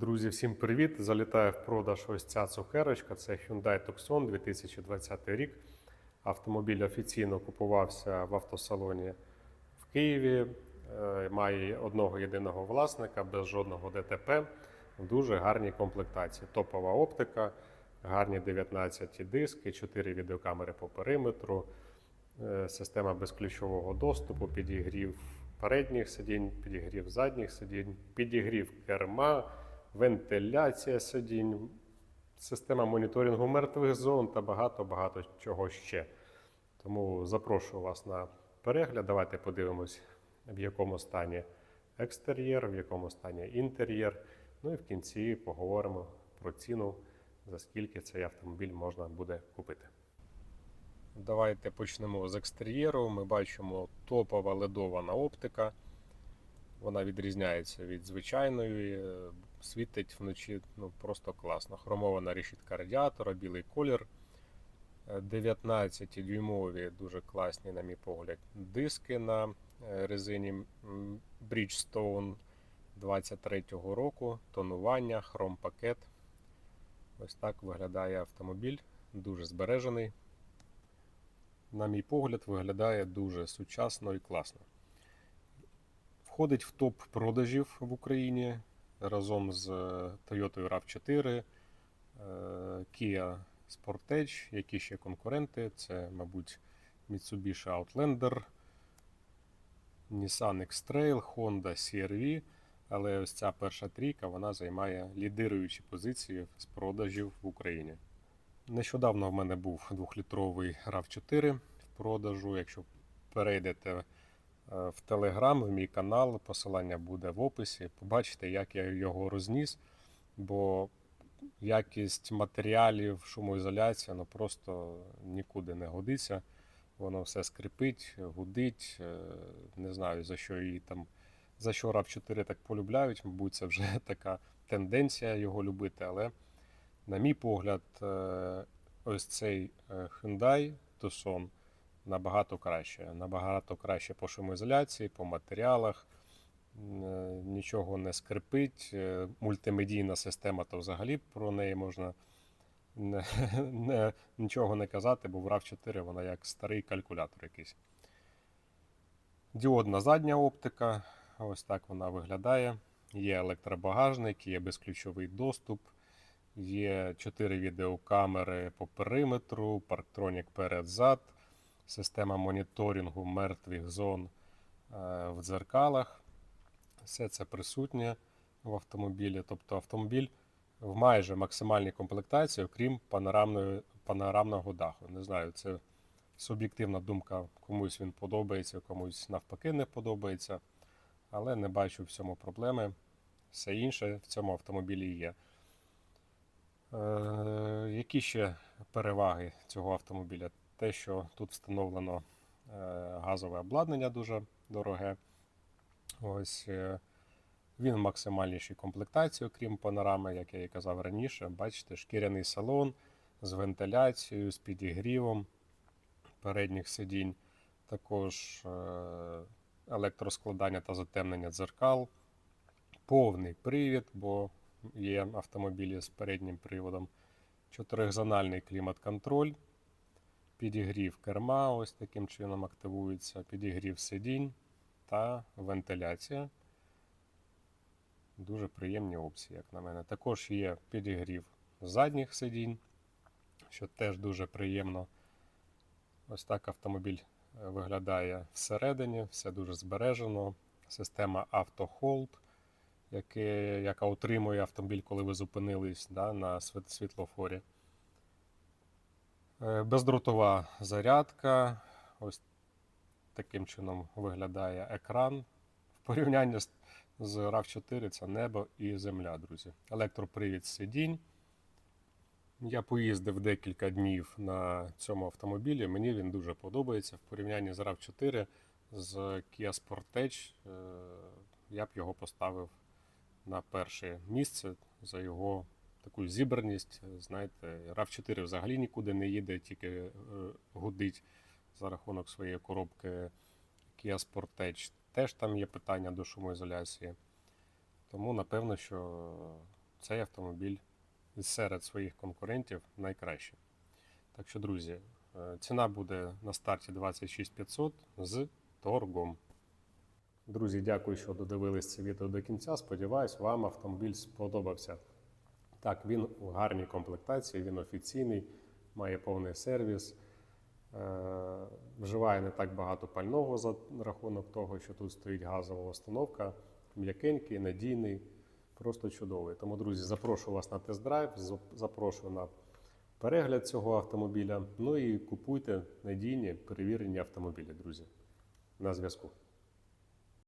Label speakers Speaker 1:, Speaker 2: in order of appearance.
Speaker 1: Друзі, всім привіт! Залітає в продаж ось ця цукерочка. Це Hyundai Tucson 2020 рік. Автомобіль офіційно купувався в автосалоні в Києві. Е, Має одного єдиного власника без жодного ДТП. В дуже гарній комплектації. Топова оптика, гарні 19 диски, 4 відеокамери по периметру, е, система безключового доступу, підігрів передніх сидінь, підігрів задніх сидінь, підігрів керма, вентиляція сидінь, система моніторингу мертвих зон та багато-багато чого ще. Тому запрошую вас на перегляд. Давайте подивимось, в якому стані екстер'єр, в якому стані інтер'єр. Ну і в кінці поговоримо про ціну, за скільки цей автомобіль можна буде купити. Давайте почнемо з екстер'єру. Ми бачимо топова ледована оптика. Вона відрізняється від звичайної, світить вночі ну, просто класно. Хромована решітка радіатора, білий колір. 19-дюймові, дуже класні, на мій погляд, диски на е, резині Bridgestone 23-го року, тонування, хром-пакет. Ось так виглядає автомобіль, дуже збережений. На мій погляд, виглядає дуже сучасно і класно. Входить в топ продажів в Україні разом з е, Toyota RAV4, е, Kia Sportage, які ще конкуренти. Це, мабуть, Mitsubishi Outlander, Nissan X-Trail, Honda CR-V. Але ось ця перша трійка вона займає лідируючі позиції з продажів в Україні. Нещодавно в мене був 2-літровий RAV4 в продажу. Якщо перейдете в Телеграм, в мій канал, посилання буде в описі. Побачите, як я його розніс, бо якість матеріалів, шумоізоляція ну просто нікуди не годиться. Воно все скрипить, гудить. е, Не знаю за що її там. За що rav 4 так полюбляють, мабуть, це вже така тенденція його любити. Але, на мій погляд, е, ось цей е, Hyundai Tucson набагато краще. Набагато краще по шумоізоляції, по матеріалах. Е, Нічого не скрипить. Е, Мультимедійна система, то взагалі про неї можна не, не, нічого не казати, бо в rav 4 вона як старий калькулятор якийсь. Діодна задня оптика. Ось так вона виглядає. Є електробагажник, є безключовий доступ, є 4 відеокамери по периметру, парктронік перед-зад, система моніторингу мертвих зон е, в дзеркалах. Все це присутнє в автомобілі. Тобто автомобіль в майже максимальній комплектації, окрім панорамної, панорамного даху. Не знаю, це суб'єктивна думка, комусь він подобається, комусь навпаки не подобається. Але не бачу в цьому проблеми. Все інше в цьому автомобілі є. Е, які ще переваги цього автомобіля? Те, що тут встановлено е, газове обладнання дуже дороге. Ось е, він в максимальнішій комплектації, окрім панорами, як я і казав раніше. Бачите, шкіряний салон з вентиляцією, з підігрівом передніх сидінь. Також е, електроскладання та затемнення дзеркал, повний привід, бо є автомобілі з переднім приводом, чотиризональний клімат-контроль, підігрів керма, ось таким чином активується, підігрів сидінь та вентиляція. Дуже приємні опції, як на мене. Також є підігрів задніх сидінь, що теж дуже приємно. Ось так автомобіль е, виглядає всередині, все дуже збережено. Система автохолд, яка утримує автомобіль, коли ви зупинились да, на світлофорі. Е, Бездротова зарядка. Ось таким чином виглядає екран. В порівнянні з, з RAV4 це небо і земля, друзі. Електропривід сидінь. Я поїздив декілька днів на цьому автомобілі. Мені він дуже подобається. В порівнянні з RAV4 з Kia Sportage е, я б його поставив на перше місце за його таку зібраність. Знаєте, RAV4 взагалі нікуди не їде, тільки е, гудить за рахунок своєї коробки. Kia Sportage теж там є питання до шумоізоляції. Тому, напевно, що цей автомобіль серед своїх конкурентів найкращий. Так що, друзі, е, ціна буде на старті 26500 з торгом. Друзі, дякую, що додивились це відео до кінця. Сподіваюсь, вам автомобіль сподобався. Так, він у гарній комплектації, він офіційний, має повний сервіс. Е, Вживає не так багато пального за рахунок того, що тут стоїть газова установка. М'якенький, надійний, просто чудовий. Тому, друзі, запрошую вас на тест-драйв, зап- запрошую на перегляд цього автомобіля. Ну і купуйте надійні перевірені автомобілі, друзі. На зв'язку.